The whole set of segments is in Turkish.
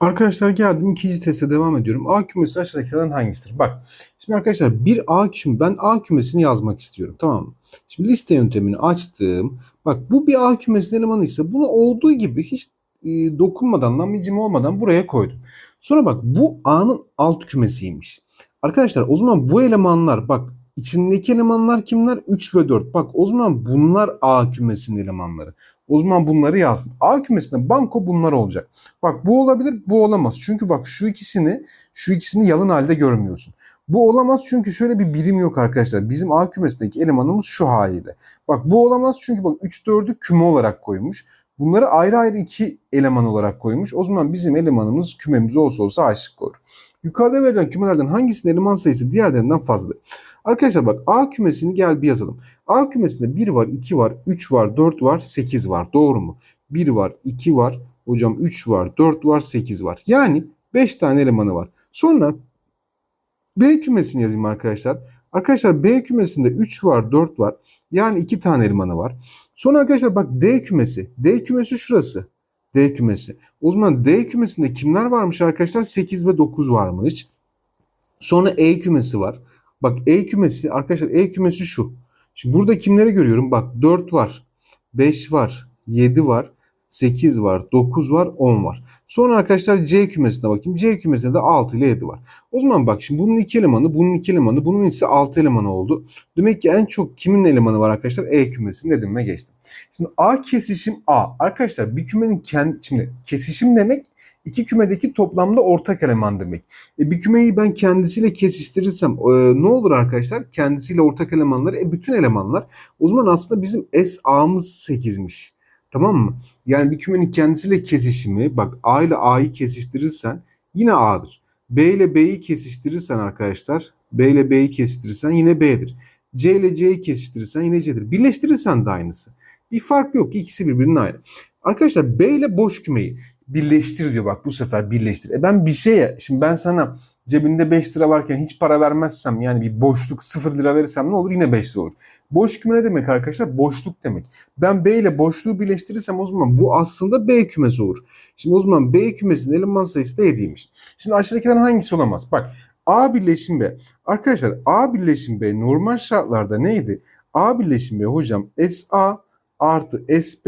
Arkadaşlar geldim ikinci teste devam ediyorum. A kümesi aşağıdakilerden hangisidir? Bak şimdi arkadaşlar bir A kümesi ben A kümesini yazmak istiyorum tamam mı? Şimdi liste yöntemini açtım. Bak bu bir A kümesinin elemanı ise bunu olduğu gibi hiç e, dokunmadan namicim olmadan buraya koydum. Sonra bak bu A'nın alt kümesiymiş. Arkadaşlar o zaman bu elemanlar bak içindeki elemanlar kimler? 3 ve 4. Bak o zaman bunlar A kümesinin elemanları. O zaman bunları yazdım. A kümesinde banko bunlar olacak. Bak bu olabilir, bu olamaz. Çünkü bak şu ikisini, şu ikisini yalın halde görmüyorsun. Bu olamaz çünkü şöyle bir birim yok arkadaşlar. Bizim A kümesindeki elemanımız şu haliyle. Bak bu olamaz çünkü bak 3 4'ü küme olarak koymuş. Bunları ayrı ayrı iki eleman olarak koymuş. O zaman bizim elemanımız kümemiz olsa olsa A olur. Yukarıda verilen kümelerden hangisinin eleman sayısı diğerlerinden fazladır? Arkadaşlar bak A kümesini gel bir yazalım. A kümesinde 1 var, 2 var, 3 var, 4 var, 8 var. Doğru mu? 1 var, 2 var, hocam 3 var, 4 var, 8 var. Yani 5 tane elemanı var. Sonra B kümesini yazayım arkadaşlar. Arkadaşlar B kümesinde 3 var, 4 var. Yani 2 tane elemanı var. Sonra arkadaşlar bak D kümesi. D kümesi şurası. D kümesi. O zaman D kümesinde kimler varmış arkadaşlar? 8 ve 9 varmış. Sonra E kümesi var. Bak E kümesi arkadaşlar E kümesi şu. Şimdi burada kimleri görüyorum? Bak 4 var, 5 var, 7 var, 8 var, 9 var, 10 var. Sonra arkadaşlar C kümesine bakayım. C kümesinde de 6 ile 7 var. O zaman bak şimdi bunun iki elemanı, bunun iki elemanı, bunun ise 6 elemanı oldu. Demek ki en çok kimin elemanı var arkadaşlar? E kümesi dedim ve geçtim. Şimdi A kesişim A. Arkadaşlar bir kümenin kendi, şimdi kesişim demek iki kümedeki toplamda ortak eleman demek. E, bir kümeyi ben kendisiyle kesiştirirsem e, ne olur arkadaşlar? Kendisiyle ortak elemanları e, bütün elemanlar. O zaman aslında bizim S A'mız 8'miş. Tamam mı? Yani bir kümenin kendisiyle kesişimi bak A ile A'yı kesiştirirsen yine A'dır. B ile B'yi kesiştirirsen arkadaşlar B ile B'yi kesiştirirsen yine B'dir. C ile C'yi kesiştirirsen yine C'dir. Birleştirirsen de aynısı. Bir fark yok. İkisi birbirinin aynı. Arkadaşlar B ile boş kümeyi birleştir diyor bak bu sefer birleştir. E ben bir şeye şimdi ben sana cebinde 5 lira varken hiç para vermezsem yani bir boşluk 0 lira verirsem ne olur? Yine 5 lira olur. Boş küme ne demek arkadaşlar? Boşluk demek. Ben B ile boşluğu birleştirirsem o zaman bu aslında B kümesi olur. Şimdi o zaman B kümesinin eleman sayısı da 7'ymiş. Şimdi aşağıdakilerden hangisi olamaz? Bak A birleşim B. Arkadaşlar A birleşim B normal şartlarda neydi? A birleşim B hocam SA artı SB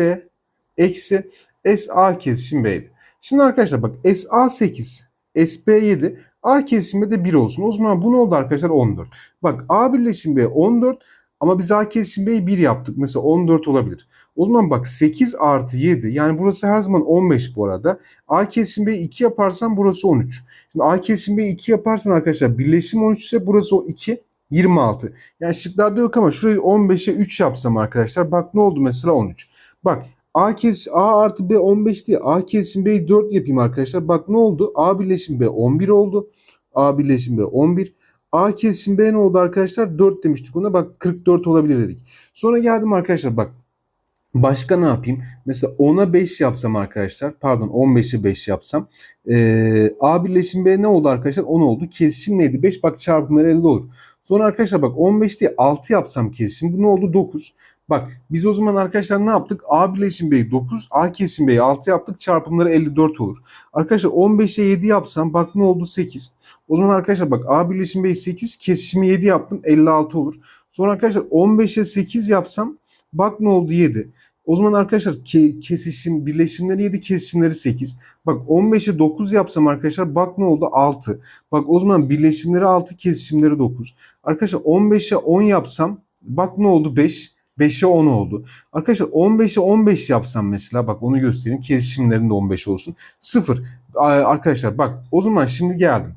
eksi SA kesişim. Şimdi arkadaşlar bak SA 8, SB 7, A kesişimi de 1 olsun. O zaman bu ne oldu arkadaşlar? 14. Bak A birleşim B 14 ama biz A kesişim B'yi 1 yaptık. Mesela 14 olabilir. O zaman bak 8 artı 7 yani burası her zaman 15 bu arada. A kesişim B'yi 2 yaparsan burası 13. Şimdi A kesişim B'yi 2 yaparsan arkadaşlar birleşim 13 ise burası o 2. 26. Yani şıklarda yok ama şurayı 15'e 3 yapsam arkadaşlar bak ne oldu mesela 13. Bak A kes A artı B 15 diye A kesim B'yi 4 yapayım arkadaşlar. Bak ne oldu? A birleşim B 11 oldu. A birleşim B 11. A kesim B ne oldu arkadaşlar? 4 demiştik ona. Bak 44 olabilir dedik. Sonra geldim arkadaşlar bak. Başka ne yapayım? Mesela 10'a 5 yapsam arkadaşlar. Pardon 15'e 5 yapsam. Ee, A birleşim B ne oldu arkadaşlar? 10 oldu. Kesişim neydi? 5 bak çarpımları 50 olur. Sonra arkadaşlar bak 15 diye 6 yapsam kesişim. Bu ne oldu? 9. Bak biz o zaman arkadaşlar ne yaptık? A birleşim B'yi 9, A kesim B'yi 6 yaptık. Çarpımları 54 olur. Arkadaşlar 15'e 7 yapsam bak ne oldu? 8. O zaman arkadaşlar bak A birleşim B'yi 8, kesişimi 7 yaptım. 56 olur. Sonra arkadaşlar 15'e 8 yapsam bak ne oldu? 7. O zaman arkadaşlar ke kesişim birleşimleri 7, kesişimleri 8. Bak 15'e 9 yapsam arkadaşlar bak ne oldu? 6. Bak o zaman birleşimleri 6, kesişimleri 9. Arkadaşlar 15'e 10 yapsam bak ne oldu? 5. 5'e 10 oldu. Arkadaşlar 15'e 15 yapsam mesela bak onu göstereyim. Kesişimlerin de 15 olsun. 0. Arkadaşlar bak o zaman şimdi geldim.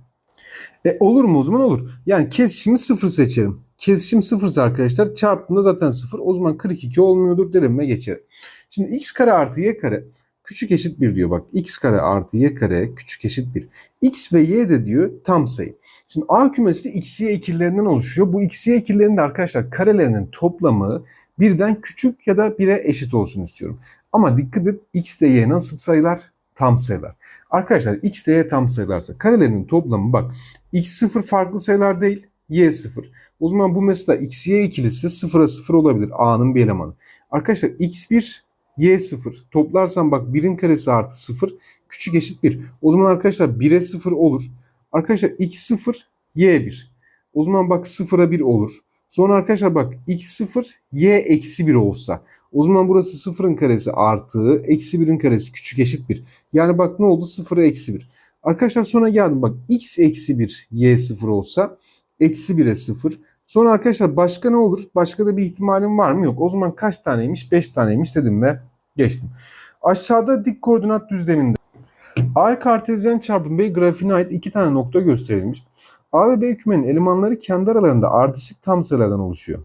E olur mu o zaman olur. Yani kesişimi 0 seçerim. Kesişim 0 arkadaşlar çarptığında zaten 0. O zaman 42 olmuyordur derim ve geçerim. Şimdi x kare artı y kare küçük eşit 1 diyor bak. x kare artı y kare küçük eşit 1. x ve y de diyor tam sayı. Şimdi A kümesi de x, y oluşuyor. Bu x, y arkadaşlar karelerinin toplamı birden küçük ya da 1'e eşit olsun istiyorum. Ama dikkat et x ile y nasıl sayılar? Tam sayılar. Arkadaşlar x ile y tam sayılarsa karelerinin toplamı bak x0 farklı sayılar değil y0. O zaman bu mesela x, y ikilisi 0'a 0 olabilir. A'nın bir elemanı. Arkadaşlar x1 y0 toplarsam bak 1'in karesi artı 0 küçük eşit 1. O zaman arkadaşlar 1'e 0 olur. Arkadaşlar x 0 y 1. O zaman bak 0'a 1 olur. Sonra arkadaşlar bak x 0 y eksi 1 olsa. O zaman burası 0'ın karesi artı eksi 1'in karesi küçük eşit 1. Yani bak ne oldu 0'a eksi 1. Arkadaşlar sonra geldim bak x eksi 1 y 0 olsa eksi 1'e 0. Sonra arkadaşlar başka ne olur? Başka da bir ihtimalim var mı? Yok. O zaman kaç taneymiş? 5 taneymiş dedim ve geçtim. Aşağıda dik koordinat düzleminde A kartezyen çarpım B grafiğine ait iki tane nokta gösterilmiş. A ve B kümenin elemanları kendi aralarında ardışık tam sayılardan oluşuyor.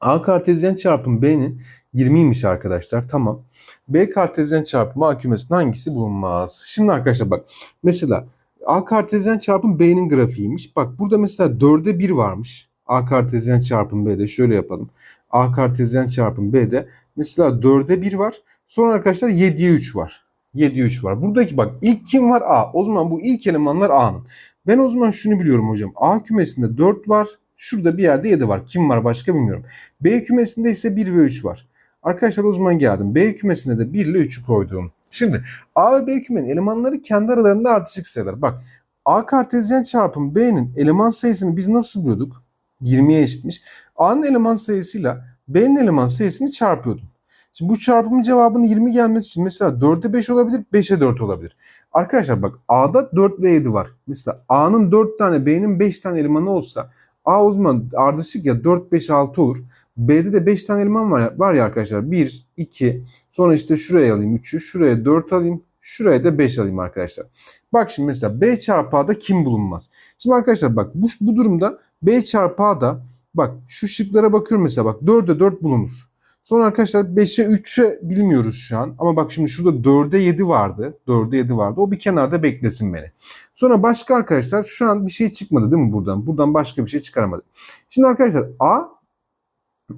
A kartezyen çarpım B'nin 20'ymiş arkadaşlar. Tamam. B kartezyen çarpımı A kümesinin hangisi bulunmaz? Şimdi arkadaşlar bak. Mesela A kartezyen çarpım B'nin grafiğiymiş. Bak burada mesela 4'e 1 varmış. A kartezyen çarpım B'de şöyle yapalım. A kartezyen çarpım B'de mesela 4'e 1 var. Sonra arkadaşlar 7'ye 3 var. 7'ye 3 var. Buradaki bak ilk kim var? A. O zaman bu ilk elemanlar A'nın. Ben o zaman şunu biliyorum hocam. A kümesinde 4 var. Şurada bir yerde 7 var. Kim var başka bilmiyorum. B kümesinde ise 1 ve 3 var. Arkadaşlar o zaman geldim. B kümesine de 1 ile 3'ü koydum. Şimdi A ve B kümenin elemanları kendi aralarında ardışık sayılar. Bak A kartezyen çarpım B'nin eleman sayısını biz nasıl buluyorduk? 20'ye eşitmiş. A'nın eleman sayısıyla B'nin eleman sayısını çarpıyordum. Şimdi bu çarpımın cevabının 20 gelmesi için mesela 4'e 5 olabilir, 5'e 4 olabilir. Arkadaşlar bak A'da 4 ve 7 var. Mesela A'nın 4 tane, B'nin 5 tane elemanı olsa A o zaman ardışık ya 4, 5, 6 olur. B'de de 5 tane eleman var ya, var ya arkadaşlar. 1, 2, sonra işte şuraya alayım 3'ü, şuraya 4 alayım, şuraya da 5 alayım arkadaşlar. Bak şimdi mesela B çarpı A'da kim bulunmaz? Şimdi arkadaşlar bak bu, bu durumda B çarpı A'da bak şu şıklara bakıyorum mesela bak 4'e 4 bulunur. Sonra arkadaşlar 5'e 3'e bilmiyoruz şu an. Ama bak şimdi şurada 4'e 7 vardı. 4'e 7 vardı. O bir kenarda beklesin beni. Sonra başka arkadaşlar şu an bir şey çıkmadı değil mi buradan? Buradan başka bir şey çıkaramadık. Şimdi arkadaşlar A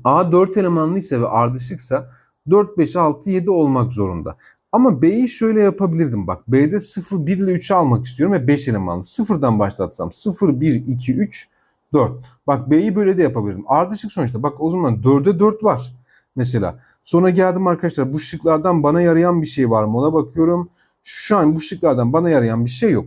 A 4 elemanlıysa ve ardışıksa 4, 5, 6, 7 olmak zorunda. Ama B'yi şöyle yapabilirdim bak. B'de 0, 1 ile 3'ü almak istiyorum ve 5 elemanlı. Sıfırdan başlatsam 0, 1, 2, 3, 4. Bak B'yi böyle de yapabilirim. Ardışık sonuçta. Bak o zaman 4'e 4 var. Mesela. Sonra geldim arkadaşlar bu şıklardan bana yarayan bir şey var mı ona bakıyorum. Şu an bu şıklardan bana yarayan bir şey yok.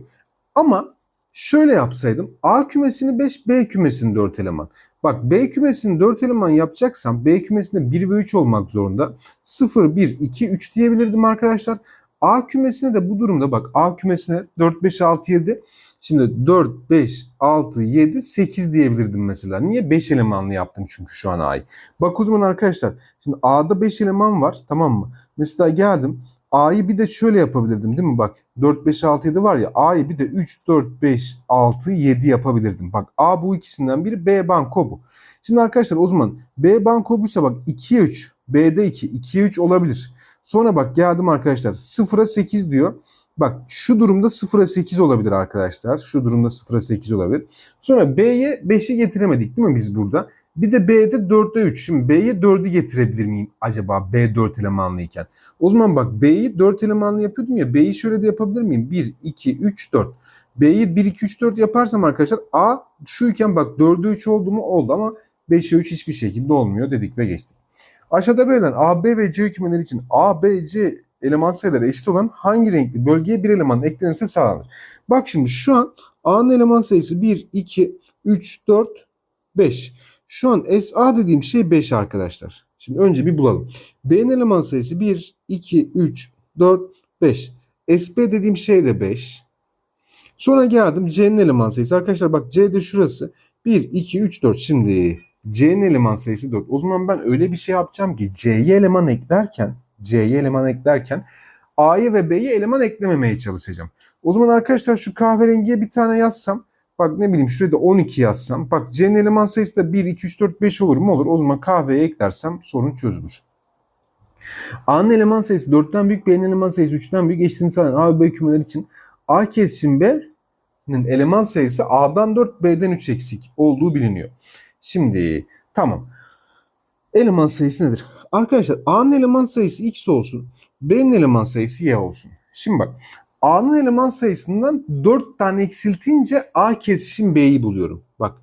Ama şöyle yapsaydım A kümesini 5, B kümesini 4 eleman. Bak B kümesini 4 eleman yapacaksam B kümesinde 1 ve 3 olmak zorunda. 0, 1, 2, 3 diyebilirdim arkadaşlar. A kümesine de bu durumda bak A kümesine 4, 5, 6, 7. Şimdi 4, 5, 6, 7, 8 diyebilirdim mesela. Niye? 5 elemanlı yaptım çünkü şu an A'yı. Bak o zaman arkadaşlar şimdi A'da 5 eleman var tamam mı? Mesela geldim A'yı bir de şöyle yapabilirdim değil mi? Bak 4, 5, 6, 7 var ya A'yı bir de 3, 4, 5, 6, 7 yapabilirdim. Bak A bu ikisinden biri B banko bu. Şimdi arkadaşlar o zaman B banko buysa bak 2'ye 3, B'de 2, 2'ye 3 olabilir. Sonra bak geldim arkadaşlar 0'a 8 diyor. Bak şu durumda 0'a 8 olabilir arkadaşlar. Şu durumda 0'a 8 olabilir. Sonra B'ye 5'i getiremedik değil mi biz burada? Bir de B'de 4'e 3. Şimdi B'ye 4'ü getirebilir miyim acaba B 4 elemanlıyken? O zaman bak B'yi 4 elemanlı yapıyordum ya. B'yi şöyle de yapabilir miyim? 1, 2, 3, 4. B'yi 1, 2, 3, 4 yaparsam arkadaşlar A şuyken bak 4'e 3 oldu mu? Oldu ama 5'e 3 hiçbir şekilde olmuyor dedik ve geçtik. Aşağıda verilen A, B ve C kümeleri için A, B, C eleman sayıları eşit olan hangi renkli bölgeye bir eleman eklenirse sağlanır. Bak şimdi şu an A'nın eleman sayısı 1, 2, 3, 4, 5. Şu an SA dediğim şey 5 arkadaşlar. Şimdi önce bir bulalım. B'nin eleman sayısı 1, 2, 3, 4, 5. SB dediğim şey de 5. Sonra geldim C'nin eleman sayısı. Arkadaşlar bak C de şurası. 1, 2, 3, 4. Şimdi C'nin eleman sayısı 4. O zaman ben öyle bir şey yapacağım ki C'ye eleman eklerken C'ye eleman eklerken A'ya ve B'ye eleman eklememeye çalışacağım. O zaman arkadaşlar şu kahverengiye bir tane yazsam Bak ne bileyim şuraya da 12 yazsam. Bak C'nin eleman sayısı da 1, 2, 3, 4, 5 olur mu? Olur. O zaman kahveye eklersem sorun çözülür. A'nın eleman sayısı 4'ten büyük, B'nin eleman sayısı 3'ten büyük eşitliğini sağlayan A ve B kümeler için A kesişim B'nin eleman sayısı A'dan 4, B'den 3 eksik olduğu biliniyor. Şimdi tamam. Eleman sayısı nedir? Arkadaşlar A'nın eleman sayısı X olsun. B'nin eleman sayısı Y olsun. Şimdi bak A'nın eleman sayısından 4 tane eksiltince A kesişim B'yi buluyorum. Bak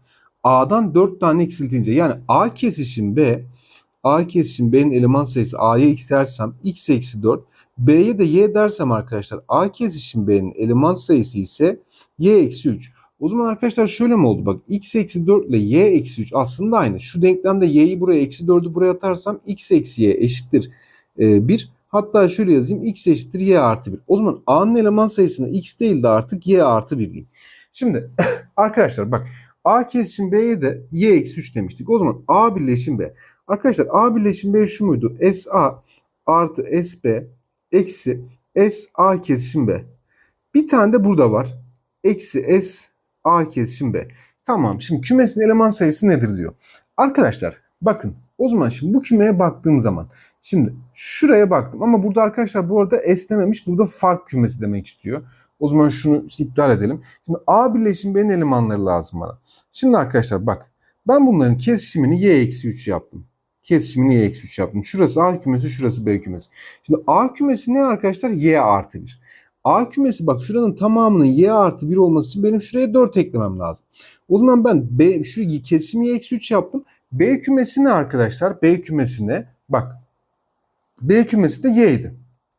A'dan 4 tane eksiltince yani A kesişim B A kesişim B'nin eleman sayısı A'ya x dersem x eksi 4 B'ye de y dersem arkadaşlar A kesişim B'nin eleman sayısı ise y eksi 3. O zaman arkadaşlar şöyle mi oldu? Bak x eksi 4 ile y eksi 3 aslında aynı. Şu denklemde y'yi buraya eksi 4'ü buraya atarsam x eksi y eşittir 1. Hatta şöyle yazayım x eşittir y artı 1. O zaman a'nın eleman sayısına x değil de artık y artı 1 diyeyim. Şimdi arkadaşlar bak a kesişim b'ye de y eksi 3 demiştik. O zaman a birleşim b. Arkadaşlar a birleşim b şu muydu? sa artı sb eksi s a kesişim b. Bir tane de burada var. Eksi s a kesişim b. Tamam şimdi kümesin eleman sayısı nedir diyor. Arkadaşlar bakın o zaman şimdi bu kümeye baktığım zaman şimdi şuraya baktım ama burada arkadaşlar bu arada s dememiş burada fark kümesi demek istiyor. O zaman şunu iptal edelim. Şimdi a birleşim b'nin elemanları lazım bana. Şimdi arkadaşlar bak ben bunların kesişimini y eksi 3 yaptım. Kesişimini y eksi 3 yaptım. Şurası a kümesi şurası b kümesi. Şimdi a kümesi ne arkadaşlar? y artı 1. A kümesi bak şuranın tamamının y artı 1 olması için benim şuraya 4 eklemem lazım. O zaman ben B, şu kesimi eksi 3 yaptım. B kümesi ne arkadaşlar? B kümesine bak. B kümesi de y'ydi.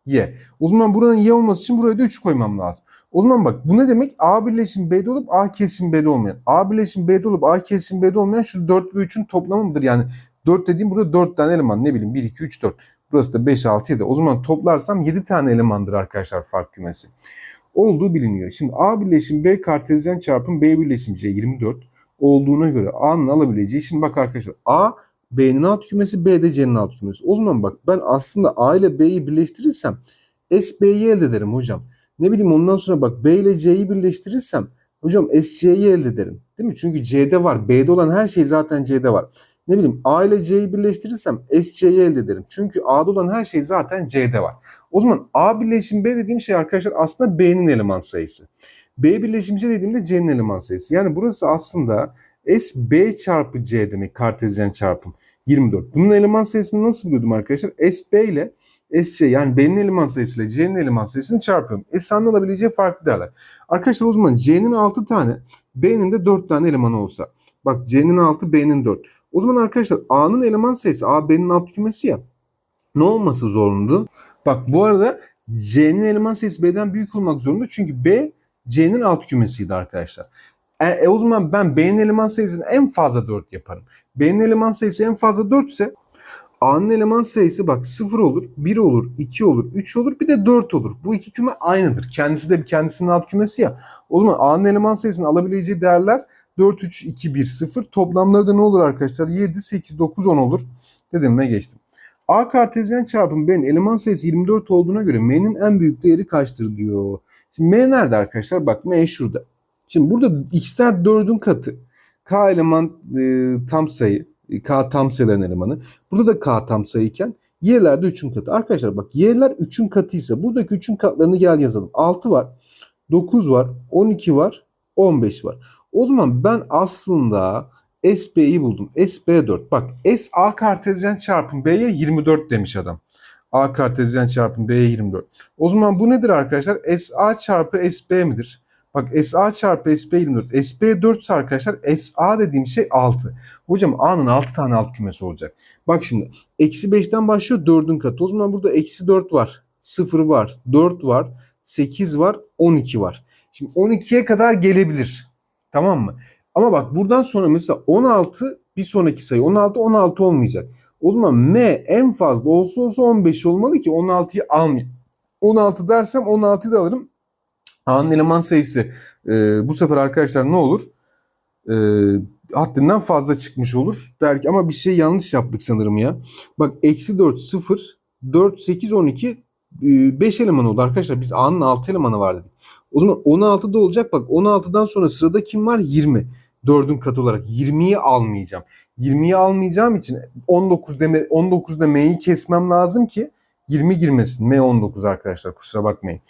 Y. O zaman buranın y olması için buraya da 3 koymam lazım. O zaman bak bu ne demek? A birleşim B'de olup A kesim B'de olmayan. A birleşim B'de olup A kesim B'de olmayan şu 4 ve 3'ün toplamı mıdır? Yani 4 dediğim burada 4 tane eleman. Ne bileyim 1, 2, 3, 4. Burası da 5, 6, 7. O zaman toplarsam 7 tane elemandır arkadaşlar fark kümesi. Olduğu biliniyor. Şimdi A birleşim B kartezyen çarpım B birleşim C 24 olduğuna göre A'nın alabileceği. Şimdi bak arkadaşlar A B'nin alt kümesi B de C'nin alt kümesi. O zaman bak ben aslında A ile B'yi birleştirirsem S B'yi elde ederim hocam. Ne bileyim ondan sonra bak B ile C'yi birleştirirsem hocam S C'yi elde ederim. Değil mi? Çünkü C'de var. B'de olan her şey zaten C'de var ne bileyim A ile C'yi birleştirirsem SC'yi elde ederim. Çünkü A'da olan her şey zaten C'de var. O zaman A birleşim B dediğim şey arkadaşlar aslında B'nin eleman sayısı. B birleşim C dediğimde C'nin eleman sayısı. Yani burası aslında S B çarpı C demek kartezyen çarpım 24. Bunun eleman sayısını nasıl buluyordum arkadaşlar? S B ile SC yani B'nin eleman sayısı ile C'nin eleman sayısını çarpıyorum. S'nin alabileceği farklı değerler. Arkadaşlar o zaman C'nin 6 tane, B'nin de 4 tane elemanı olsa. Bak C'nin 6, B'nin 4. O zaman arkadaşlar A'nın eleman sayısı A B'nin alt kümesi ya. Ne olması zorunlu? Bak bu arada C'nin eleman sayısı B'den büyük olmak zorunda. Çünkü B C'nin alt kümesiydi arkadaşlar. E, e o zaman ben B'nin eleman sayısını en fazla 4 yaparım. B'nin eleman sayısı en fazla 4 ise A'nın eleman sayısı bak 0 olur, 1 olur, 2 olur, 3 olur bir de 4 olur. Bu iki küme aynıdır. Kendisi de kendisinin alt kümesi ya. O zaman A'nın eleman sayısını alabileceği değerler 4, 3, 2, 1, 0. Toplamları da ne olur arkadaşlar? 7, 8, 9, 10 olur. Dedim ve geçtim. A kartezyen çarpım B'nin eleman sayısı 24 olduğuna göre M'nin en büyük değeri kaçtır diyor. Şimdi M nerede arkadaşlar? Bak M şurada. Şimdi burada x'ler 4'ün katı. K eleman e, tam sayı. K tam sayıların elemanı. Burada da K tam sayıyken y'ler de 3'ün katı. Arkadaşlar bak y'ler 3'ün katıysa buradaki 3'ün katlarını gel yazalım. 6 var, 9 var, 12 var, 15 var. O zaman ben aslında SB'yi buldum. SB4. Bak SA kartezyen çarpım B'ye 24 demiş adam. A kartezyen çarpım B'ye 24. O zaman bu nedir arkadaşlar? SA çarpı SB midir? Bak SA çarpı SB 24. SB 4 ise arkadaşlar SA dediğim şey 6. Hocam A'nın 6 tane alt kümesi olacak. Bak şimdi eksi 5'ten başlıyor 4'ün katı. O zaman burada eksi 4 var. 0 var. 4 var. 8 var. 12 var. Şimdi 12'ye kadar gelebilir. Tamam mı? Ama bak buradan sonra mesela 16 bir sonraki sayı. 16 16 olmayacak. O zaman M en fazla olsa olsa 15 olmalı ki 16'yı almayayım. 16 dersem 16'yı da alırım. A'nın eleman sayısı e, bu sefer arkadaşlar ne olur? E, haddinden fazla çıkmış olur. Der ki ama bir şey yanlış yaptık sanırım ya. Bak eksi 4 0 4 8 12 5 eleman oldu arkadaşlar. Biz A'nın 6 elemanı var dedik. O zaman 16'da olacak. Bak 16'dan sonra sırada kim var? 20. 4'ün katı olarak 20'yi almayacağım. 20'yi almayacağım için 19 deme 19'da M'yi kesmem lazım ki 20 girmesin. M 19 arkadaşlar kusura bakmayın.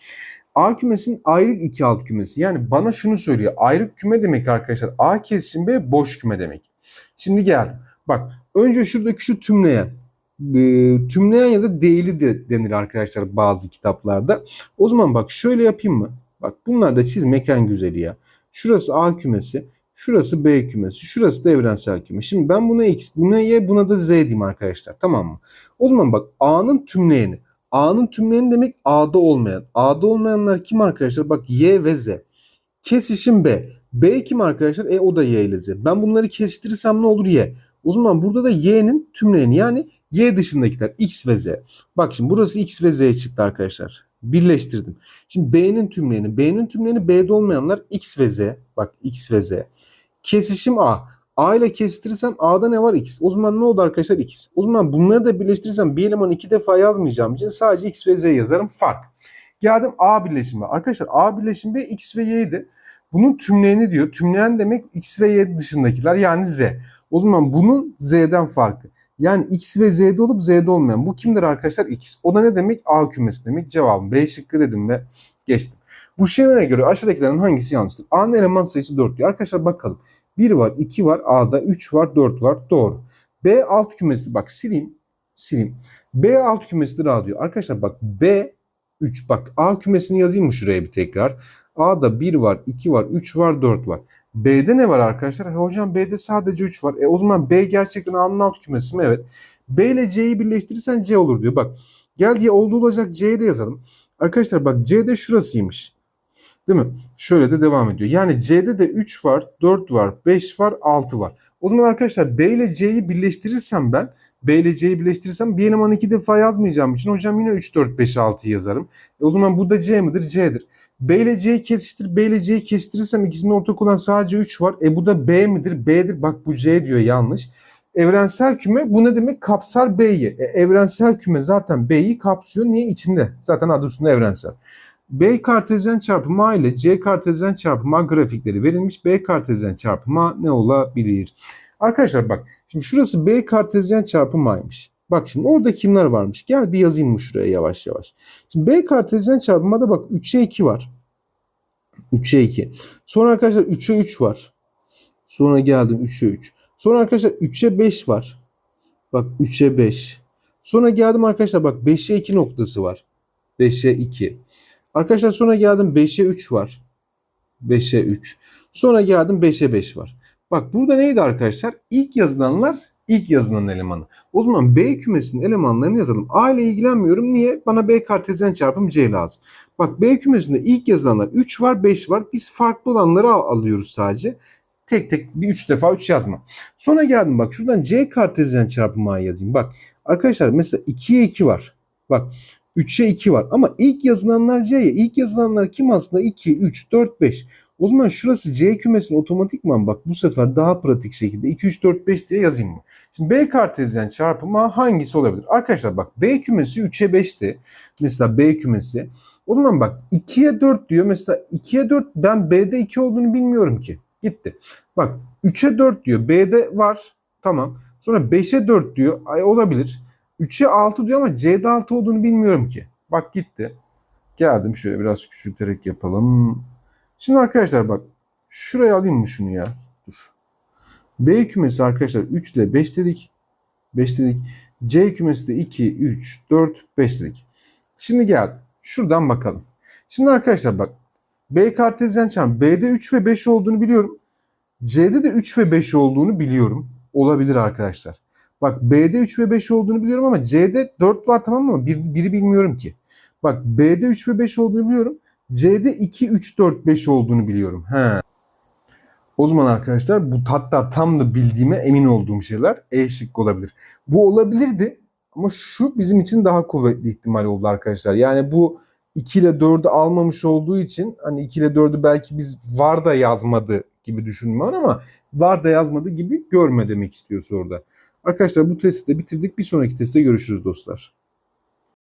A kümesinin ayrık iki alt kümesi. Yani bana şunu söylüyor. Ayrık küme demek arkadaşlar. A kesişim B boş küme demek. Şimdi geldim. Bak önce şuradaki şu tümleyen e, tümleyen ya da değili de denir arkadaşlar bazı kitaplarda. O zaman bak şöyle yapayım mı? Bak bunlar da çizmek en güzeli ya. Şurası A kümesi, şurası B kümesi, şurası da evrensel küme. Şimdi ben buna X, buna Y, buna da Z diyeyim arkadaşlar. Tamam mı? O zaman bak A'nın tümleyeni. A'nın tümleyeni demek A'da olmayan. A'da olmayanlar kim arkadaşlar? Bak Y ve Z. Kesişim B. B kim arkadaşlar? E o da Y ile Z. Ben bunları kesiştirirsem ne olur? Y. O zaman burada da Y'nin tümleyeni yani Y dışındakiler X ve Z. Bak şimdi burası X ve Z çıktı arkadaşlar. Birleştirdim. Şimdi B'nin tümleyeni. B'nin tümleyeni B'de olmayanlar X ve Z. Bak X ve Z. Kesişim A. A ile kesiştirirsem A'da ne var? X. O zaman ne oldu arkadaşlar? X. O zaman bunları da birleştirirsem bir elemanı iki defa yazmayacağım için sadece X ve Z yazarım. Fark. Geldim A birleşimi. Arkadaşlar A birleşimi B X ve Y'ydi. Bunun tümleyeni diyor. Tümleyen demek X ve Y dışındakiler yani Z. O zaman bunun Z'den farkı. Yani X ve Z'de olup Z'de olmayan. Bu kimdir arkadaşlar? X. O da ne demek? A kümesi demek. Cevabım B şıkkı dedim ve geçtim. Bu şemaya göre aşağıdakilerin hangisi yanlıştır? A'nın eleman sayısı 4 diyor. Arkadaşlar bakalım. 1 var, 2 var, A'da 3 var, 4 var. Doğru. B alt kümesi bak sileyim. Sileyim. B alt kümesidir A diyor. Arkadaşlar bak B 3 bak A kümesini yazayım mı şuraya bir tekrar? A'da 1 var, 2 var, 3 var, 4 var. B'de ne var arkadaşlar? E hocam B'de sadece 3 var. E o zaman B gerçekten A'nın alt kümesi mi? Evet. B ile C'yi birleştirirsen C olur diyor. Bak gel diye oldu olacak C'yi de yazalım. Arkadaşlar bak C'de şurasıymış. Değil mi? Şöyle de devam ediyor. Yani C'de de 3 var, 4 var, 5 var, 6 var. O zaman arkadaşlar B ile C'yi birleştirirsem ben B ile C'yi birleştirirsem bir elemanı iki defa yazmayacağım için hocam yine 3, 4, 5, 6 yazarım. E o zaman bu da C midir? C'dir. B ile C'yi kesiştir. B ile C'yi kestirirsem ikisinin ortak olan sadece 3 var. E bu da B midir? B'dir. Bak bu C diyor yanlış. Evrensel küme bu ne demek? Kapsar B'yi. E, evrensel küme zaten B'yi kapsıyor. Niye? içinde? Zaten adı üstünde evrensel. B kartezyen çarpımı A ile C kartezyen çarpımı A grafikleri verilmiş. B kartezyen çarpımı A ne olabilir? Arkadaşlar bak şimdi şurası B kartezyen çarpımı A'ymış. Bak şimdi orada kimler varmış? Gel bir yazayım mı şuraya yavaş yavaş. Şimdi B kartezyen çarpımında bak 3'e 2 var. 3'e 2. Sonra arkadaşlar 3'e 3 var. Sonra geldim 3'e 3. Sonra arkadaşlar 3'e 5 var. Bak 3'e 5. Sonra geldim arkadaşlar bak 5'e 2 noktası var. 5'e 2. Arkadaşlar sonra geldim 5'e 3 var. 5'e 3. Sonra geldim 5'e 5 var. Bak burada neydi arkadaşlar? İlk yazılanlar ilk yazılan elemanı. O zaman B kümesinin elemanlarını yazalım. A ile ilgilenmiyorum. Niye? Bana B kartezyen çarpım C lazım. Bak B kümesinde ilk yazılanlar 3 var 5 var. Biz farklı olanları al- alıyoruz sadece. Tek tek bir 3 defa 3 yazma. Sonra geldim bak şuradan C kartezyen çarpımı A yazayım. Bak arkadaşlar mesela 2'ye 2 var. Bak 3'e 2 var ama ilk yazılanlar C'ye. İlk yazılanlar kim aslında? 2, 3, 4, 5. O zaman şurası C kümesinin otomatikman bak bu sefer daha pratik şekilde 2, 3, 4, 5 diye yazayım mı? Şimdi B kartezyen çarpımı hangisi olabilir? Arkadaşlar bak B kümesi 3'e 5'ti. Mesela B kümesi. O zaman bak 2'ye 4 diyor. Mesela 2'ye 4 ben B'de 2 olduğunu bilmiyorum ki. Gitti. Bak 3'e 4 diyor. B'de var. Tamam. Sonra 5'e 4 diyor. Ay olabilir. 3'e 6 diyor ama C'de 6 olduğunu bilmiyorum ki. Bak gitti. Geldim şöyle biraz küçülterek yapalım. Şimdi arkadaşlar bak. Şuraya alayım mı şunu ya? B kümesi arkadaşlar 3 ile 5 dedik. 5 dedik. C kümesi de 2, 3, 4, 5 dedik. Şimdi gel. Şuradan bakalım. Şimdi arkadaşlar bak. B kartezyen çarpım. B'de 3 ve 5 olduğunu biliyorum. C'de de 3 ve 5 olduğunu biliyorum. Olabilir arkadaşlar. Bak B'de 3 ve 5 olduğunu biliyorum ama C'de 4 var tamam mı? Bir, biri bilmiyorum ki. Bak B'de 3 ve 5 olduğunu biliyorum. C'de 2, 3, 4, 5 olduğunu biliyorum. He. O zaman arkadaşlar bu hatta tam da bildiğime emin olduğum şeyler E şıkkı olabilir. Bu olabilirdi ama şu bizim için daha kuvvetli ihtimal oldu arkadaşlar. Yani bu 2 ile 4'ü almamış olduğu için hani 2 ile 4'ü belki biz var da yazmadı gibi düşünmem ama var da yazmadı gibi görme demek istiyor soruda. Arkadaşlar bu testi de bitirdik. Bir sonraki testte görüşürüz dostlar.